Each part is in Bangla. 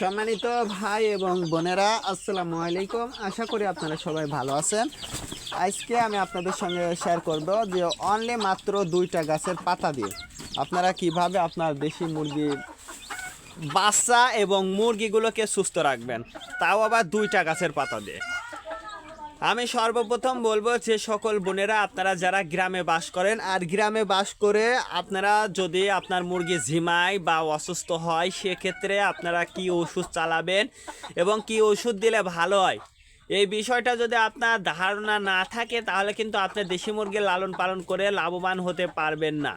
সম্মানিত ভাই এবং বোনেরা, আসসালামু আলাইকুম। আশা করি আপনারা সবাই ভালো আছেন। আজকে আমি আপনাদের সঙ্গে শেয়ার করব যে অনলি মাত্র দুইটা গাছের পাতা দিয়ে আপনারা কীভাবে আপনার দেশি মুরগির বাচ্চা এবং মুরগিগুলোকে সুস্থ রাখবেন, তাও আবার দুইটা গাছের পাতা দিয়ে। আমি সর্বপ্রথম বলব যে সকল বোনেরা, আপনারা যারা গ্রামে বাস করেন, আর গ্রামে বাস করে আপনারা যদি আপনার মুরগি ঝিমায় বা অসুস্থ হয়, সেক্ষেত্রে আপনারা কি ওষুধ চালাবেন এবং কি ওষুধ দিলে ভালো হয়? এই বিষয়টা যদি আপনার ধারণা না থাকে, তাহলে কিন্তু আপনি দেশি মুরগি লালন পালন করে লাভবান হতে পারবেন না।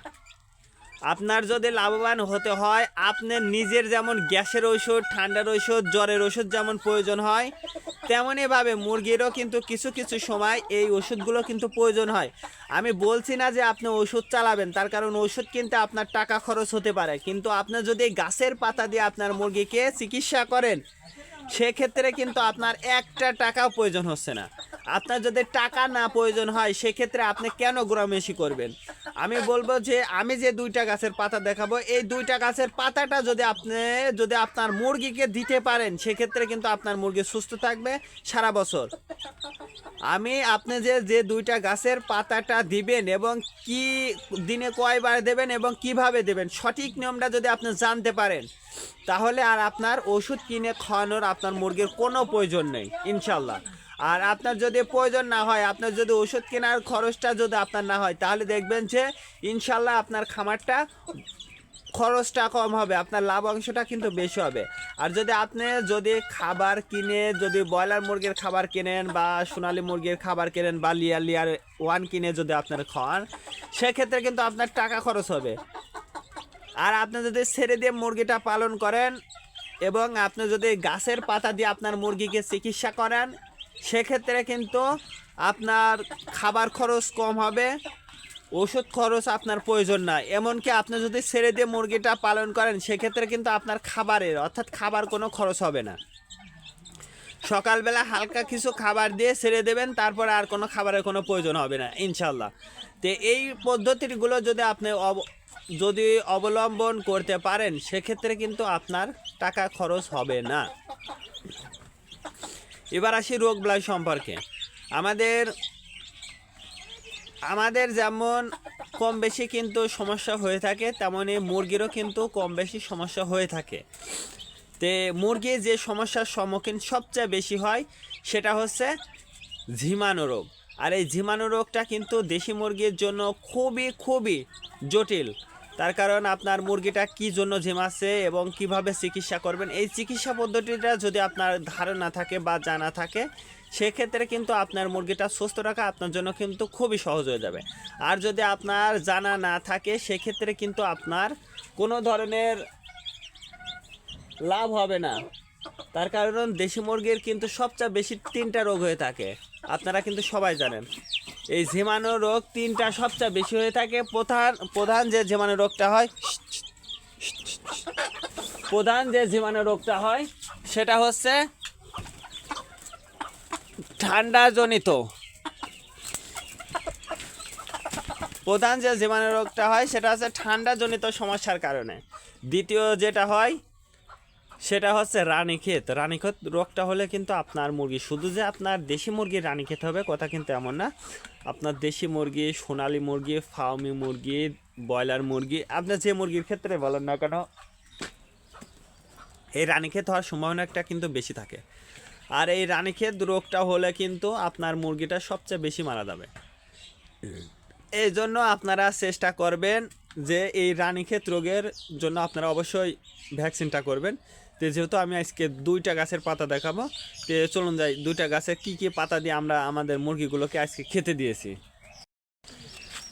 আপনার যদি লাভবান হতে হয় আপনার নিজের যেমন গ্যাসের ওষুধ ঠান্ডার ঔষধ, জ্বরের ওষুধ যেমন প্রয়োজন হয়, তেমনইভাবে মুরগিরও কিন্তু কিছু কিছু সময় এই ওষুধগুলো কিন্তু প্রয়োজন হয়। আমি বলছি না যে আপনি ওষুধ চালাবেন, তার কারণ ওষুধ কিনতে আপনার টাকা খরচ হতে পারে। কিন্তু আপনি যদি গাছের পাতা দিয়ে আপনার মুরগিকে চিকিৎসা করেন সেক্ষেত্রে কিন্তু আপনার একটা টাকাও প্রয়োজন হচ্ছে না। আপনার যদি টাকা না প্রয়োজন হয়, সেক্ষেত্রে আপনি কেন গোড়ামেশি করবেন? আমি বলব যে, আমি যে দুইটা গাছের পাতা দেখাবো, এই দুইটা গাছের পাতাটা যদি আপনি, যদি আপনার মুরগিকে দিতে পারেন, সেক্ষেত্রে কিন্তু আপনার মুরগি সুস্থ থাকবে সারা বছর। আমি, আপনি যে যে দুইটা গাছের পাতাটা দিবেন এবং কি দিনে কয়বার দেবেন এবং কীভাবে দেবেন, সঠিক নিয়মটা যদি আপনি জানতে পারেন, তাহলে আর আপনার ওষুধ কিনে খাওয়ানোর আপনার মুরগির কোনো প্রয়োজন নেই, ইনশাল্লাহ। আর আপনার যদি প্রয়োজন না হয়, আপনার যদি ওষুধ কেনার খরচটা যদি আপনার না হয়, তাহলে দেখবেন যে ইনশাল্লাহ আপনার খামারটা খরচটা কম হবে, আপনার লাভ অংশটা কিন্তু বেশি হবে। আর যদি আপনি যদি খাবার কিনে, যদি ব্রয়লার মুরগির খাবার কেনেন বা সোনালী মুরগির খাবার কেনেন বা লিয়ার লিয়ার ওয়ান কিনে যদি আপনার খাওয়ান, সেক্ষেত্রে কিন্তু আপনার টাকা খরচ হবে। আর আপনি যদি ছেড়ে দিয়ে মুরগিটা পালন করেন এবং আপনি যদি গাছের পাতা দিয়ে আপনার মুরগিকে চিকিৎসা করেন, সেক্ষেত্রে কিন্তু আপনার খাবার খরচ কম হবে, ওষুধ খরচ আপনার প্রয়োজন না এমনকি আপনি যদি ছেড়ে দিয়ে মুরগিটা পালন করেন, সেক্ষেত্রে কিন্তু আপনার খাবারের, অর্থাৎ খাবার কোনো খরচ হবে না। সকালবেলা হালকা কিছু খাবার দিয়ে ছেড়ে দেবেন, তারপর আর কোনো খাবারের কোনো প্রয়োজন হবে না ইনশাল্লাহ তো এই পদ্ধতিগুলো যদি আপনি যদি অবলম্বন করতে পারেন, সেক্ষেত্রে কিন্তু আপনার টাকা খরচ হবে না। এবার আসি রোগ ব্লাই সম্পর্কে। আমাদের আমাদের যেমন কম বেশি কিন্তু সমস্যা হয়ে থাকে তেমনই মুরগিরও কিন্তু কম বেশি সমস্যা হয়ে থাকে। তে মুরগি যে সমস্যার সম্মুখীন সবচেয়ে বেশি হয়, সেটা হচ্ছে ঝিমানো রোগ। আর এই ঝিমানো রোগটা কিন্তু দেশি মুরগির জন্য খুবই খুবই জটিল। তার কারণ আপনার মুরগিটা কি জন্য ঝিমাচ্ছে এবং কীভাবে চিকিৎসা করবেন, এই চিকিৎসা পদ্ধতিটা যদি আপনার ধারণা থাকে বা জানা থাকে, সেক্ষেত্রে কিন্তু আপনার মুরগিটা সুস্থ রাখা আপনার জন্য কিন্তু খুবই সহজ হয়ে যাবে। আর যদি আপনার জানা না থাকে, সেক্ষেত্রে কিন্তু আপনার কোনো ধরনের লাভ হবে না। তার কারণ দেশি মুরগির কিন্তু সবচেয়ে বেশি তিনটা রোগ হয়ে থাকে। আপনারা কিন্তু সবাই জানেন। এই ঝিমানো রোগ তিনটা সবচেয়ে বেশি হয়ে থাকে। প্রধান প্রধান যে ঝিমানো রোগটা হয়, প্রধান যে জীবাণু রোগটা হয়, সেটা হচ্ছে ঠান্ডাজনিত। প্রধান যে জীবাণু রোগটা হয়, সেটা হচ্ছে ঠান্ডাজনিত সমস্যার কারণে। দ্বিতীয় যেটা হয় সেটা হচ্ছে রানীক্ষেত রানীক্ষেত রোগটা হলে কিন্তু আপনার মুরগি শুধু যে আপনার দেশি মুরগির রানীক্ষেত হবে কথা কিন্তু এমন না। আপনার দেশি মুরগি সোনালী মুরগি ফার্মি মুরগি ব্রয়লার মুরগি আপনার যে মুরগির ক্ষেত্রে বলেন না কেন এই রানীক্ষেত হওয়ার সম্ভাবনাটা কিন্তু বেশি থাকে। আর এই রানীক্ষেত রোগটা হলে কিন্তু আপনার মুরগিটা সবচেয়ে বেশি মারা যাবে। এই জন্য আপনারা চেষ্টা করবেন যে এই রানীক্ষেত রোগের জন্য আপনারা অবশ্যই ভ্যাকসিনটা করবেন। তো যেহেতু আমি আজকে দুইটা গাছের পাতা দেখাবো, তো চলুন যাই, দুইটা গাছের কি কি পাতা দিয়ে আমরা আমাদের মুরগিগুলোকে আজকে খেতে দিয়েছি।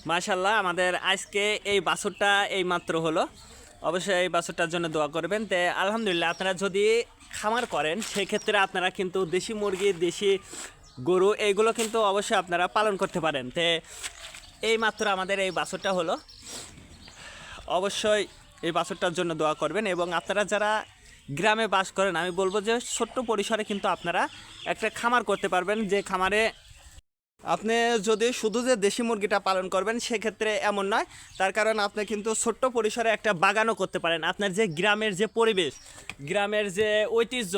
মাশাল্লাহ আমাদের আজকে এই বাছুরটা এই মাত্র হলো। অবশ্যই এই বাছুরটার জন্য দোয়া করবেন। তে আলহামদুলিল্লাহ, আপনারা যদি খামার করেন, সেক্ষেত্রে আপনারা কিন্তু দেশি মুরগি, দেশি গরু এইগুলো কিন্তু অবশ্যই আপনারা পালন করতে পারেন। তো এই মাত্র আমাদের এই বাছুরটা হলো। অবশ্যই এই বাছুরটার জন্য দোয়া করবেন এবং আপনারা যারা গ্রামে বাস করেন, আমি বলব যে ছোট্ট পরিসরে কিন্তু আপনারা একটা খামার করতে পারবেন যে খামারে আপনি যদি শুধু যে দেশি মুরগিটা পালন করবেন, সেক্ষেত্রে এমন নয়। তার কারণ আপনি কিন্তু ছোট্ট পরিসরে একটা বাগানও করতে পারেন। আপনার যে গ্রামের যে পরিবেশ, গ্রামের যে ঐতিহ্য,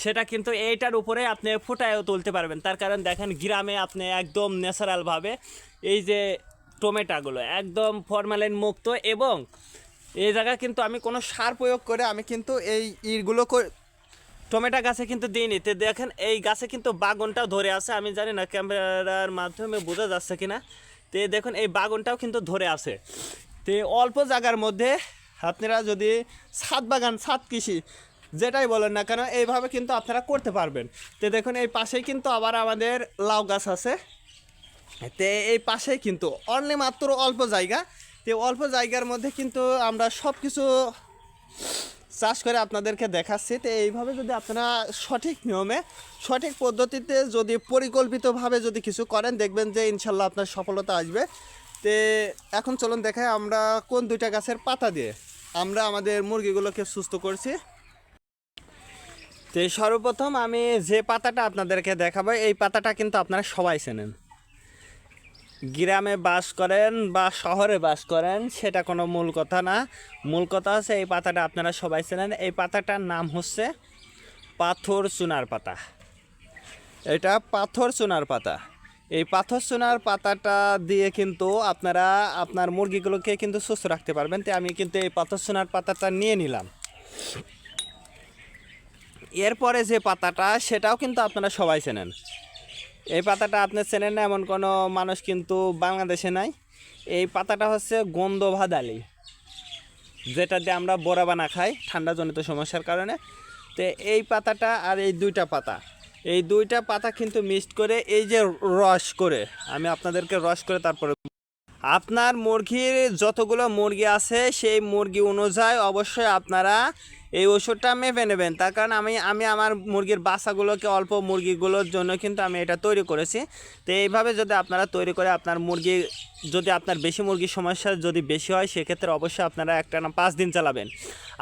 সেটা কিন্তু এইটার উপরে আপনি ফুটায়ও তুলতে পারবেন। তার কারণ দেখেন, গ্রামে আপনি একদম ন্যাচারালভাবে এই যে টমেটোগুলো একদম ফরমালিন মুক্ত এবং এই জায়গায় কিন্তু আমি কোনো সার প্রয়োগ করে আমি কিন্তু এই করে টমেটো গাছে কিন্তু দিইনি। তো দেখেন এই গাছে কিন্তু বাগনটাও ধরে আছে। আমি জানি না ক্যামেরার মাধ্যমে বোঝা যাচ্ছে কিনা। তো দেখুন এই বাগনটাও কিন্তু ধরে আছে। তো অল্প জায়গার মধ্যে আপনারা যদি ছাদ বাগান, ছাদ কৃষি যেটাই বলেন না কেন, এইভাবে কিন্তু আপনারা করতে পারবেন। তো দেখুন এই পাশেই কিন্তু আবার আমাদের লাউ গাছ আছে। তে এই পাশেই কিন্তু অনলি মাত্র অল্প জায়গা। তো অল্প জায়গার মধ্যে কিন্তু আমরা সব কিছু চাষ করে আপনাদেরকে দেখাচ্ছি। তো এইভাবে যদি আপনারা সঠিক নিয়মে, সঠিক পদ্ধতিতে যদি পরিকল্পিতভাবে যদি কিছু করেন, দেখবেন যে ইনশাল্লাহ আপনার সফলতা আসবে। তে এখন চলুন দেখায় আমরা কোন দুইটা গাছের পাতা দিয়ে আমরা আমাদের মুরগিগুলোকে সুস্থ করছি। তো সর্বপ্রথম আমি যে পাতাটা আপনাদেরকে দেখাবো, এই পাতাটা কিন্তু আপনারা সবাই চেনেন। গ্রামে বাস করেন বা শহরে বাস করেন, সেটা কোনো মূল কথা না। মূল কথা হচ্ছে এই পাতাটা আপনারা সবাই চেনেন। এই পাতাটার নাম হচ্ছে পাথর চুনার পাতা। এটা পাথর চুনার পাতা। এই পাথর চুনার পাতাটা দিয়ে কিন্তু আপনারা আপনার মুরগিগুলোকে কিন্তু সুস্থ রাখতে পারবেন। তো আমি কিন্তু এই পাথর চুনার পাতাটা নিয়ে নিলাম। এরপরে যে পাতাটা, সেটাও কিন্তু আপনারা সবাই চেনেন। এই পাতাটা আপনি চেনেন না, এমন কোনো মানুষ কিন্তু বাংলাদেশে নাই। এই পাতাটা হচ্ছে গন্ধ ভাদালি যেটা দিয়ে আমরা বড়া বানা খাই ঠান্ডাজনিত সমস্যার কারণে। তো এই পাতাটা আর এই দুইটা পাতা, এই দুইটা পাতা কিন্তু মিক্সড করে এই যে রস করে, আমি আপনাদেরকে রস করে তারপরে আপনার মুরগির যতগুলো মুরগি আছে, সেই মুরগি অনুযায়ী অবশ্যই আপনারা এই ওষুধটা মেপে নেবেন। তার কারণ আমি আমি আমার মুরগির বাসাগুলোকে অল্প মুরগিগুলোর জন্য কিন্তু আমি এটা তৈরি করেছি। তো এইভাবে যদি আপনারা তৈরি করে আপনার মুরগি, যদি আপনার বেশি মুরগির সমস্যা যদি বেশি হয়, সেক্ষেত্রে অবশ্যই আপনারা একটা না পাঁচ দিন চালাবেন।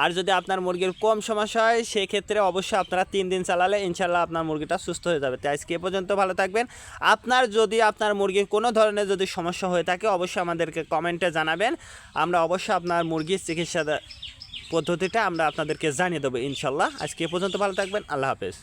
আর যদি আপনার মুরগির কম সমস্যা হয়, সেক্ষেত্রে অবশ্যই আপনারা তিন দিন চালালে ইনশাল্লাহ আপনার মুরগিটা সুস্থ হয়ে যাবে। তো আজকে এ পর্যন্ত ভালো থাকবেন। আপনার যদি আপনার মুরগির কোনো ধরনের যদি সমস্যা হয়ে থাকে, অবশ্যই আমাদেরকে কমেন্টে জানাবেন। আমরা অবশ্যই আপনার মুরগির চিকিৎসা পদ্ধতিটা আমরা আপনাদেরকে জানিয়ে দেবো ইনশাল্লাহ। আজকে এ পর্যন্ত ভালো থাকবেন। আল্লাহ হাফেজ।